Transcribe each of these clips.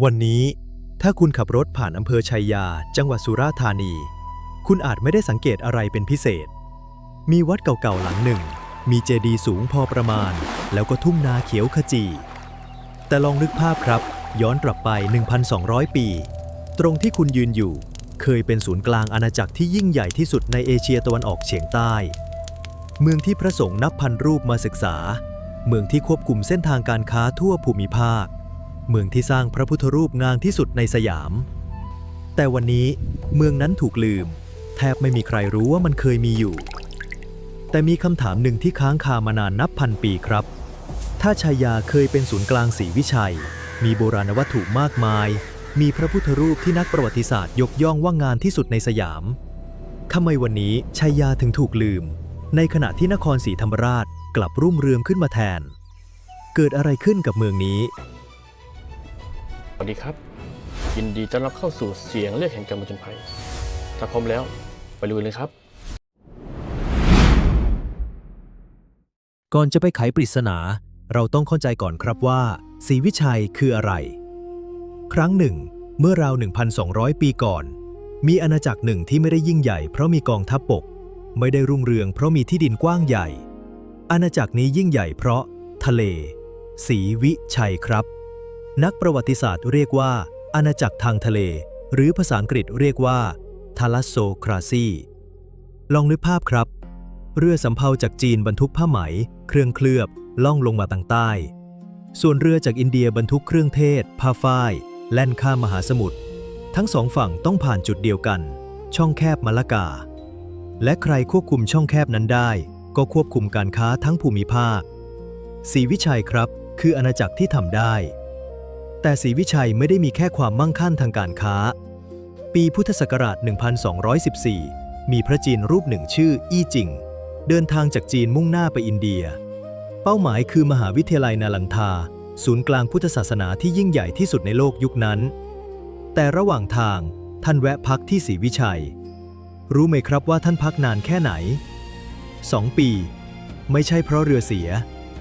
วันนี้ถ้าคุณขับรถผ่านอำเภอชัยยา จังหวัดสุราษฎร์ธานี คุณอาจไม่ได้สังเกตอะไรเป็นพิเศษ มีวัดเก่าๆหลังหนึ่ง มีเจดีย์สูงพอประมาณ แล้วก็ทุ่งนาเขียวขจี แต่ลองนึกภาพครับ ย้อนกลับไป 1,200 ปี ตรงที่คุณยืนอยู่ เคยเป็นศูนย์กลางอาณาจักรที่ยิ่งใหญ่ที่สุดในเอเชียตะวันออกเฉียงใต้ เมืองที่พระสงฆ์นับพันรูปมาศึกษา เมืองที่ควบคุมเส้นทางการค้าทั่วภูมิภาค เมืองที่สร้างพระพุทธรูปงามที่สุดในสยาม แต่วันนี้เมืองนั้นถูกลืม แทบไม่มีใครรู้ว่ามันเคยมีอยู่ แต่มีคำถามหนึ่งที่ค้างคามานานนับพันปีครับ ถ้าชายาเคยเป็นศูนย์กลางศรีวิชัย มีโบราณวัตถุมากมาย มีพระพุทธรูปที่นักประวัติศาสตร์ยกย่องว่างานที่สุดในสยามทำไมวันนี้ชายาถึงถูกลืม ในขณะที่นครศรีธรรมราชกลับรุ่งเรืองขึ้นมาแทน เกิดอะไรขึ้นกับเมืองนี้ วัสดีครับ ยินดีต้อนรับเข้าสู่เสียงเรียกแห่งการมาจนภัยถ้าพร้อมแล้วไปลุยเลยครับ ก่อนจะไปไขปริศนา เราต้องเข้าใจก่อนครับว่าศรีวิชัยคืออะไร ครั้งหนึ่ง เมื่อราว 1,200 ปีก่อน มีอาณาจักรหนึ่งที่ไม่ได้ยิ่งใหญ่เพราะมีกองทัพบกไม่ได้รุ่งเรืองเพราะมีที่ดินกว้างใหญ่ อาณาจักรนี้ยิ่งใหญ่เพราะ ทะเลศรีวิชัยครับ นักประวัติศาสตร์เรียกว่า อาณาจักรทางทะเล หรือภาษาอังกฤษเรียกว่าทาลัสโซคราซีลองนึกภาพครับ เรือสำเภาจากจีนบรรทุกผ้าไหม เครื่องเคลือบ ล่องลงมาทางใต้ ส่วนเรือจากอินเดียบรรทุกเครื่องเทศ ผ้าฝ้าย แล่นข้ามมหาสมุทร ทั้งสองฝั่งต้องผ่านจุดเดียวกัน ช่องแคบมะละกา และใครควบคุมช่องแคบนั้นได้ ก็ควบคุมการค้าทั้งภูมิภาคศรีวิชัยครับ คืออาณาจักรที่ทำได้ แต่ศรีวิชัยไม่ได้มีแค่ความมั่งคั่งทางการค้า ปีพุทธศักราช 1214 มีพระจีนรูปหนึ่งชื่ออี้จิง เดินทางจากจีนมุ่งหน้าไปอินเดีย เป้าหมายคือมหาวิทยาลัยนาลันทา ศูนย์กลางพุทธศาสนาที่ยิ่งใหญ่ที่สุดในโลกยุคนั้น แต่ระหว่างทางท่านแวะพักที่ศรีวิชัย รู้ไหมครับว่าท่านพักนานแค่ไหน 2 ปี ไม่ใช่เพราะเรือเสีย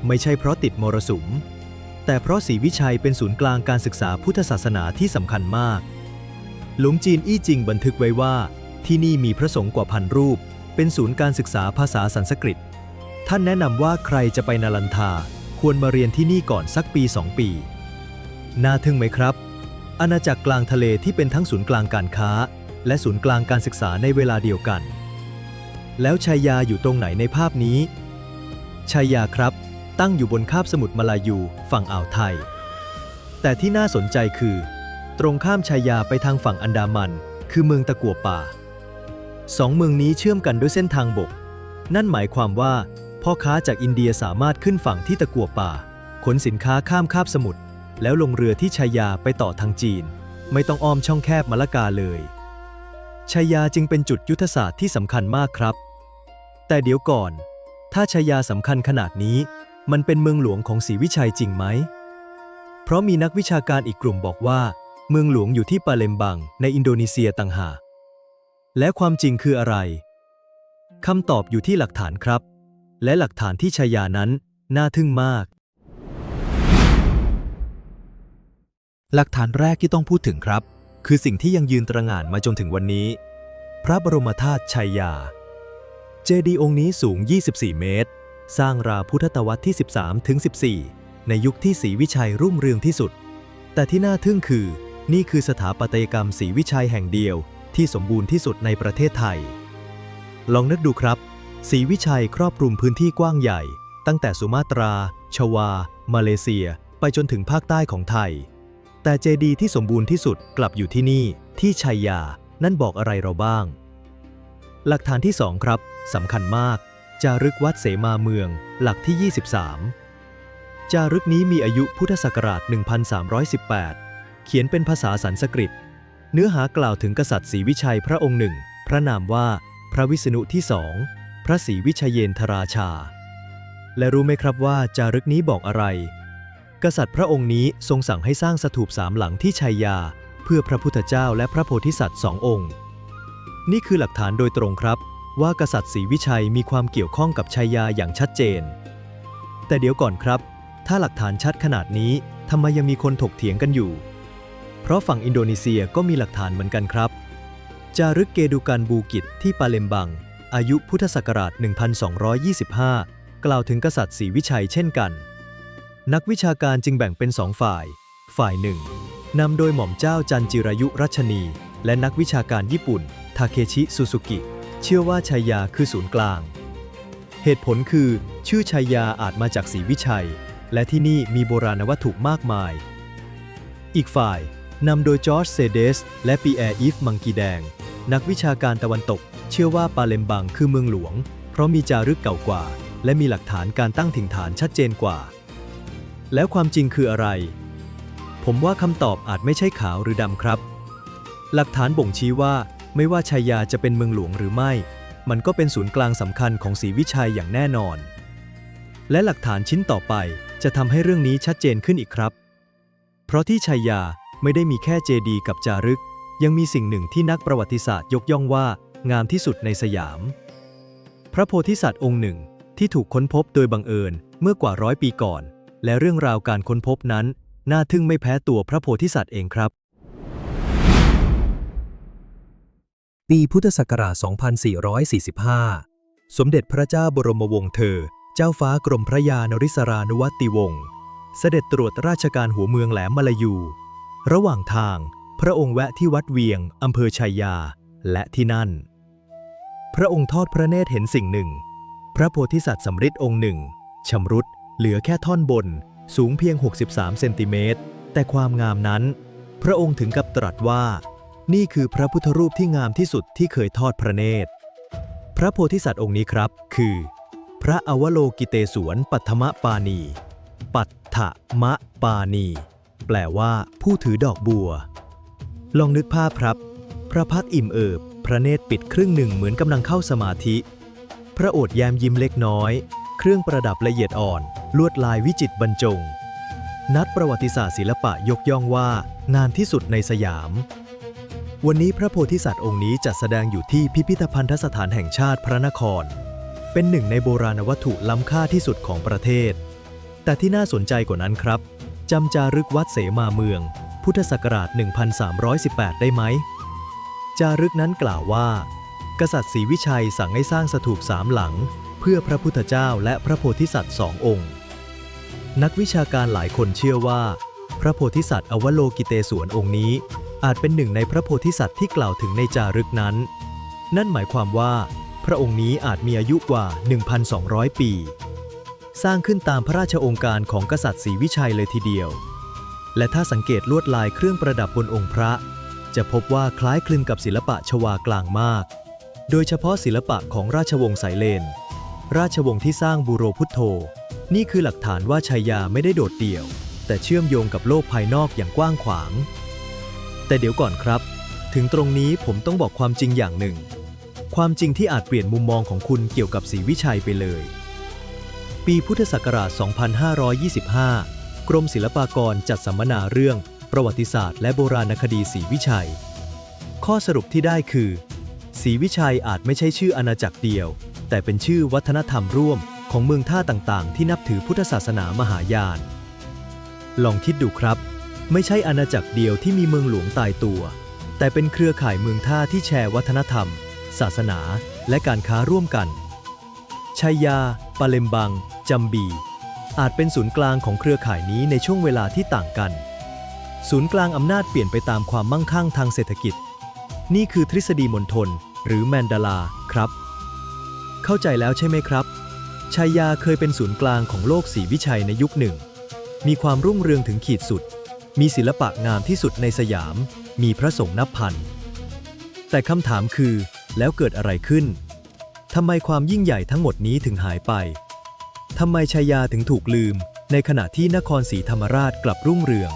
ไม่ใช่เพราะติดมรสุม แต่เพราะศรีวิชัยเป็นศูนย์กลางการศึกษาพุทธศาสนาที่สำคัญมาก หลวงจีนอี้จิงบันทึกไว้ว่า ที่นี่มีพระสงฆ์กว่าพันรูป เป็นศูนย์การศึกษาภาษาสันสกฤต ท่านแนะนำว่าใครจะไปนาลันทา ควรมาเรียนที่นี่ก่อนสักปีสองปี น่าทึ่งไหมครับ อาณาจักรกลางทะเลที่เป็นทั้งศูนย์กลางการค้า และศูนย์กลางการศึกษาในเวลาเดียวกัน แล้วชายาอยู่ตรงไหนในภาพนี้ชายาครับ ตั้งอยู่บนคาบสมุทรมาลายูฝั่งอ่าวไทย แต่ที่น่าสนใจคือ ตรงข้ามชายาไปทางฝั่งอันดามัน คือเมืองตะกัวป่าสองเมืองนี้เชื่อมกันด้วยเส้นทางบก นั่นหมายความว่า พ่อค้าจากอินเดียสามารถขึ้นฝั่งที่ตะกัวป่า ขนสินค้าข้ามคาบสมุทรแล้วลงเรือที่ชายาไปต่อทางจีน ไม่ต้องอ้อมช่องแคบมะละกาเลยชายาจึงเป็นจุดยุทธศาสตร์ที่สำคัญมากครับ แต่เดี๋ยวก่อน ถ้าชายาสำคัญขนาดนี้ มันเป็นเมืองหลวงของศรีวิชัยจริงไหม เพราะมีนักวิชาการอีกกลุ่มบอกว่า เมืองหลวงอยู่ที่ปาเลมบังในอินโดนีเซียต่างหากและความจริงคืออะไรคำตอบอยู่ที่หลักฐานครับ และหลักฐานที่ชายานั้นน่าทึ่งมาก หลักฐานแรกที่ต้องพูดถึงครับ คือสิ่งที่ยังยืนตระหง่านมาจนถึงวันนี้ พระบรมธาตุชัยยา เจดีย์องค์นี้สูง 24 เมตร สร้างราวพุทธศตวรรษที่ 13ถึง14 ในยุคที่ศรีวิชัยรุ่งเรืองที่สุด แต่ที่น่าทึ่งคือ นี่คือสถาปัตยกรรมศรีวิชัยแห่งเดียว ที่สมบูรณ์ที่สุดในประเทศไทย ลองนึกดูครับศรีวิชัยครอบคลุมพื้นที่กว้างใหญ่ ตั้งแต่สุมาตรา ชวา มาเลเซีย ไปจนถึงภาคใต้ของไทย แต่เจดีย์ที่สมบูรณ์ที่สุดกลับอยู่ที่นี่ ที่ชัยยา นั่นบอกอะไรเราบ้าง หลักฐานที่ 2 ครับสำคัญมาก จารึกวัดเสมาเมือง หลักที่ 23 จารึกนี้มีอายุพุทธศักราช 1318 เขียนเป็นภาษาสันสกฤต เนื้อหากล่าวถึงกษัตริย์ศรีวิชัยพระองค์หนึ่ง พระนามว่าพระวิษณุที่สอง พระศรีวิชัยเยนทราชา และรู้ไหมครับว่าจารึกนี้บอกอะไร กษัตริย์พระองค์นี้ทรงสั่งให้สร้างสถูปสามหลังที่ชัยยา เพื่อพระพุทธเจ้าและพระโพธิสัตว์สององค์ นี่คือหลักฐานโดยตรงครับ ว่ากษัตริย์ศรีวิชัยมีความเกี่ยวข้องกับชัยยาอย่างชัดเจน แต่เดี๋ยวก่อนครับ ถ้าหลักฐานชัดขนาดนี้ทำไมยังมีคนถกเถียงกันอยู่ เพราะฝั่งอินโดนีเซียก็มีหลักฐานเหมือนกันครับ จารึกเกดูกันบูกิตที่ปาเลมบัง อายุพุทธศักราช 1225 กล่าวถึงกษัตริย์ศรีวิชัยเช่นกัน นักวิชาการจึงแบ่งเป็นสองฝ่าย ฝ่ายหนึ่งนำโดยหม่อมเจ้าจันจิรายุรัชนี และนักวิชาการญี่ปุ่น ทาเคชิ ซูซูกิ เชื่อว่าชัยยาคือศูนย์กลาง เหตุผลคือ ชื่อชัยยาอาจมาจากศรีวิชัย และที่นี่มีโบราณวัตถุมากมาย อีกฝ่ายนำโดยจอร์จเซเดส และปีแอร์อีฟมังกีแดง นักวิชาการตะวันตก เชื่อว่าปาเลมบังคือเมืองหลวง เพราะมีจารึกเก่ากว่า และมีหลักฐานการตั้งถิ่นฐานชัดเจนกว่า แล้วความจริงคืออะไร ผมว่าคำตอบอาจไม่ใช่ขาวหรือดำครับ หลักฐานบ่งชี้ว่า ไม่ว่าชัยยาจะเป็นเมืองหลวงหรือไม่ มันก็เป็นศูนย์กลางสำคัญของศรีวิชัยอย่างแน่นอน และหลักฐานชิ้นต่อไปจะทำให้เรื่องนี้ชัดเจนขึ้นอีกครับ เพราะที่ชัยยาไม่ได้มีแค่เจดีกับจารึก ยังมีสิ่งหนึ่งที่นักประวัติศาสตร์ยกย่องว่า งามที่สุดในสยาม พระโพธิสัตว์องค์หนึ่งที่ถูกค้นพบโดยบังเอิญเมื่อกว่าร้อยปีก่อน และเรื่องราวการค้นพบนั้น น่าทึ่งไม่แพ้ตัวพระโพธิสัตว์เองครับ ปีพุทธศักราช 2445 สมเด็จพระเจ้าบรมวงศ์เธอ เจ้าฟ้ากรมพระยานริศรานุวัติวงศ์เสด็จตรวจราชการหัวเมืองแหลมมลายู ระหว่างทาง พระองค์แวะที่วัดเวียงอำเภอชัยยา และที่นั่น พระองค์ทอดพระเนตรเห็นสิ่งหนึ่ง พระโพธิสัตว์สำริดองค์หนึ่งชำรุดเหลือแค่ท่อนบน สูงเพียง 63 เซนติเมตร แต่ความงามนั้น พระองค์ถึงกับตรัสว่า นี่คือพระพุทธรูปที่งามที่สุดที่เคยทอดพระเนตร พระโพธิสัตว์องค์นี้ครับ คือ พระอวโลกิเตศวนปัทมปานีปัตถมะปานีแปลว่าผู้ถือดอกบัว ลองนึกภาพครับ พระพักอิ่มเอิบ พระเนตรปิดครึ่งหนึ่งเหมือนกำลังเข้าสมาธิ พระโอษฐ์แยมยิ้มเล็กน้อย เครื่องประดับละเอียดอ่อน ลวดลายวิจิตรบรรจง นักประวัติศาสตร์ศิลปะยกย่องว่างานที่สุดในสยาม วันนี้พระโพธิสัตว์องค์นี้จัดแสดงอยู่ที่พิพิธภัณฑสถานแห่งชาติพระนคร เป็นหนึ่งในโบราณวัตถุล้ำค่าที่สุดของประเทศ แต่ที่น่าสนใจกว่านั้นครับจำจารึกวัดเสมาเมือง พุทธศักราช 1318 ได้ไหม จารึกนั้นกล่าวว่า กษัตริย์ศรีวิชัยสั่งให้สร้างสถูปสามหลัง เพื่อพระพุทธเจ้าและพระโพธิสัตว์สององค์ นักวิชาการหลายคนเชื่อว่า พระโพธิสัตว์อวโลกิเตศวนองค์นี้ อาจเป็นหนึ่งในพระโพธิสัตว์ที่กล่าวถึงในจารึกนั้น นั่นหมายความว่า พระองค์นี้อาจมีอายุกว่า 1,200 ปี สร้างขึ้นตามพระราชองค์การของกษัตริย์ศรีวิชัยเลยทีเดียว และถ้าสังเกตลวดลายเครื่องประดับบนองค์พระ จะพบว่าคล้ายคลึงกับศิลปะชวากลางมาก โดยเฉพาะศิลปะของราชวงศ์สายเลน ราชวงศ์ที่สร้างบูโรพุทโธ นี่คือหลักฐานว่าชัยยาไม่ได้โดดเดี่ยว แต่เชื่อมโยงกับโลกภายนอกอย่างกว้างขวาง แต่เดี๋ยวก่อนครับ ถึงตรงนี้ผมต้องบอกความจริงอย่างหนึ่ง ความจริงที่อาจเปลี่ยนมุมมองของคุณเกี่ยวกับศรีวิชัยไปเลย ปีพุทธศักราช 2525 กรมศิลปากรจัดสัมมนาเรื่อง ประวัติศาสตร์และโบราณคดีศรีวิชัย ข้อสรุปที่ได้คือศรีวิชัยอาจไม่ใช่ชื่ออาณาจักรเดียว แต่เป็นชื่อวัฒนธรรมร่วมของเมืองท่าต่างๆ ที่นับถือพุทธศาสนามหายาน ลองคิดดูครับ ไม่ใช่อาณาจักรเดียวที่มีเมืองหลวงตายตัว แต่เป็นเครือข่ายเมืองท่าที่แชร์วัฒนธรรม ศาสนา และการค้าร่วมกันชัยยา ปาเลมบัง จัมบี อาจเป็นศูนย์กลางของเครือข่ายนี้ในช่วงเวลาที่ต่างกัน ศูนย์กลางอำนาจเปลี่ยนไปตามความมั่งคั่งทางเศรษฐกิจ นี่คือทฤษฎีมณฑลหรือแมนดาลาครับ เข้าใจแล้วใช่ไหมครับชัยยาเคยเป็นศูนย์กลางของโลกศีวิชัยในยุคหนึ่ง มีความรุ่งเรืองถึงขีดสุด มีศิลปะงามที่สุดในสยาม มีพระสงฆ์นับพัน แต่คำถามคือ แล้วเกิดอะไรขึ้น ทำไมความยิ่งใหญ่ทั้งหมดนี้ถึงหายไป ทำไมชัยยาถึงถูกลืม ในขณะที่นครศรีธรรมราชกลับรุ่งเรือง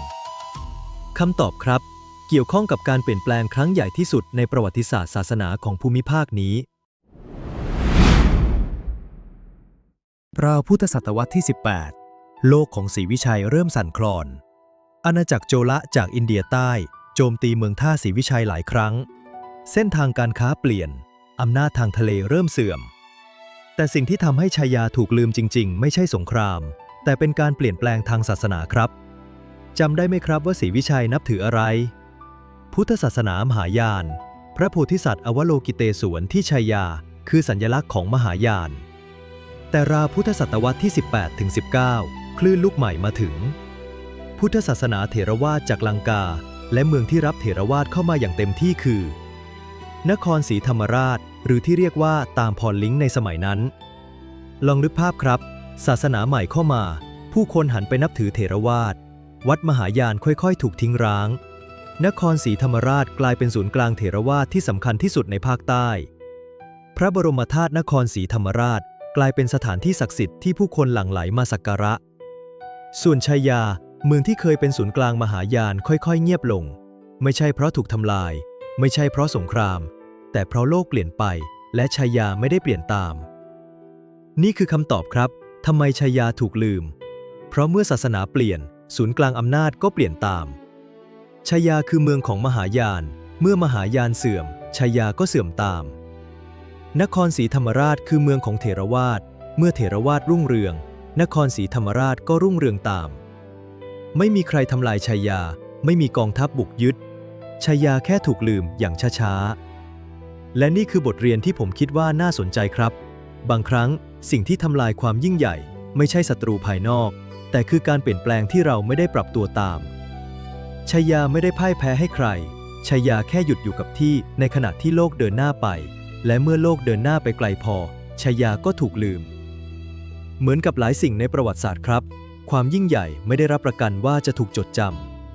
คำตอบครับ เกี่ยวข้องกับการเปลี่ยนแปลงครั้งใหญ่ที่สุดในประวัติศาสตร์ศาสนาของภูมิภาคนี้ราวพุทธศตวรรษที่ 18 โลกของศรีวิชัยเริ่มสั่นคลอน อาณาจักรโจละจากอินเดียใต้ โจมตีเมืองท่าศรีวิชัยหลายครั้ง เส้นทางการค้าเปลี่ยน อำนาจทางทะเลเริ่มเสื่อม แต่สิ่งที่ทำให้ชายาถูกลืมจริง ๆ ไม่ใช่สงคราม แต่เป็นการเปลี่ยนแปลงทางศาสนาครับจำได้ไหมครับว่าศรีวิชัยนับถืออะไร พุทธศาสนามหายาน พระโพธิสัตว์อวโลกิเตศวนที่ชัยา คือสัญลักษณ์ของมหายาน แต่ราพุทธศตวรรษที่ 18ถึง19 คลื่นลูกใหม่มาถึง พุทธศาสนาเถรวาทจากลังกา และเมืองที่รับเถรวาทเข้ามาอย่างเต็มที่คือ นครศรีธรรมราช หรือที่เรียกว่าตามพรลิงในสมัยนั้น ลองนึกภาพครับ ศาสนาใหม่เข้ามา ผู้คนหันไปนับถือเถรวาท วัดมหายานค่อยๆ ถูกทิ้งร้าง นครศรีธรรมราชกลายเป็นศูนย์กลางเถรวาทที่สำคัญที่สุดในภาคใต้ พระบรมธาตุนครศรีธรรมราชกลายเป็นสถานที่ศักดิ์สิทธิ์ที่ผู้คนหลั่งไหลมาสักการะ ส่วนชัยยา เมืองที่เคยเป็นศูนย์กลางมหายานค่อยๆ เงียบลง ไม่ใช่เพราะถูกทำลาย ไม่ใช่เพราะสงคราม แต่เพราะโลกเปลี่ยนไป และชัยยาไม่ได้เปลี่ยนตาม นี่คือคำตอบครับทำไมชัยยาถูกลืม เพราะเมื่อศาสนาเปลี่ยน ศูนย์กลางอำนาจก็เปลี่ยนตามชัยยาคือเมืองของมหายาน เมื่อมหายานเสื่อมชัยยาก็เสื่อมตาม นครศรีธรรมราชคือเมืองของเถรวาทเมื่อเถรวาทรุ่งเรือง นครศรีธรรมราชก็รุ่งเรืองตาม ไม่มีใครทำลายชัยา ไม่มีกองทัพบุกยึดชัยาแค่ถูกลืมอย่างช้าๆ และนี่คือบทเรียนที่ผมคิดว่าน่าสนใจครับ บางครั้งสิ่งที่ทำลายความยิ่งใหญ่ ไม่ใช่ศัตรูภายนอก แต่คือการเปลี่ยนแปลงที่เราไม่ได้ปรับตัวตามชัยาไม่ได้พ่ายแพ้ให้ใครชัยาแค่หยุดอยู่กับที่ในขณะที่โลกเดินหน้าไป และเมื่อโลกเดินหน้าไปไกลพอชัยาก็ถูกลืม เหมือนกับหลายสิ่งในประวัติศาสตร์ครับ ความยิ่งใหญ่ไม่ได้รับประกันว่าจะถูกจดจ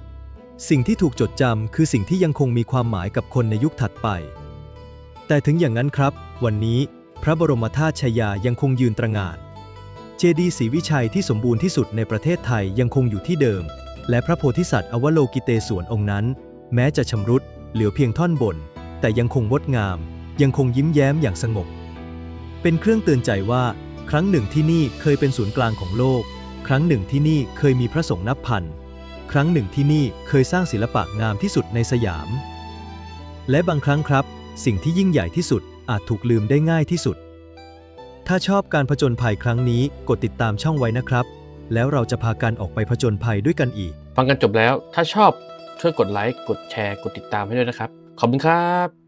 ำ สิ่งที่ถูกจดจำคือสิ่งที่ยังคงมีความหมายกับคนในยุคถัดไป แต่ถึงอย่างนั้นครับ วันนี้พระบรมธาตุชัยยายังคงยืนตระงาน เจดีย์ศรีวิชัยที่สมบูรณ์ที่สุดในประเทศไทยยังคงอยู่ที่เดิม และพระโพธิสัตว์อวโลกิเตศวนองค์นั้น แม้จะชำรุดเหลือเพียงท่อนบน แต่ยังคงงดงาม ยังคงยิ้มแย้มอย่างสงบ เป็นเครื่องเตือนใจว่า ครั้งหนึ่งที่นี่เคยเป็นศูนย์กลางของโลก ครั้งหนึ่งที่นี่เคยมีพระสงฆ์นับพัน ครั้งหนึ่งที่นี่เคยสร้างศิลปะงามที่สุดในสยาม และบางครั้งครับ สิ่งที่ยิ่งใหญ่ที่สุดอาจถูกลืมได้ง่ายที่สุด ถ้าชอบการผจญภัยครั้งนี้กดติดตามช่องไว้นะครับ แล้วเราจะพากันออกไปผจญภัยด้วยกันอีก ฟังกันจบแล้ว ถ้าชอบช่วยกดไลค์ กดแชร์ กดติดตามให้ด้วยนะครับ ขอบคุณครับ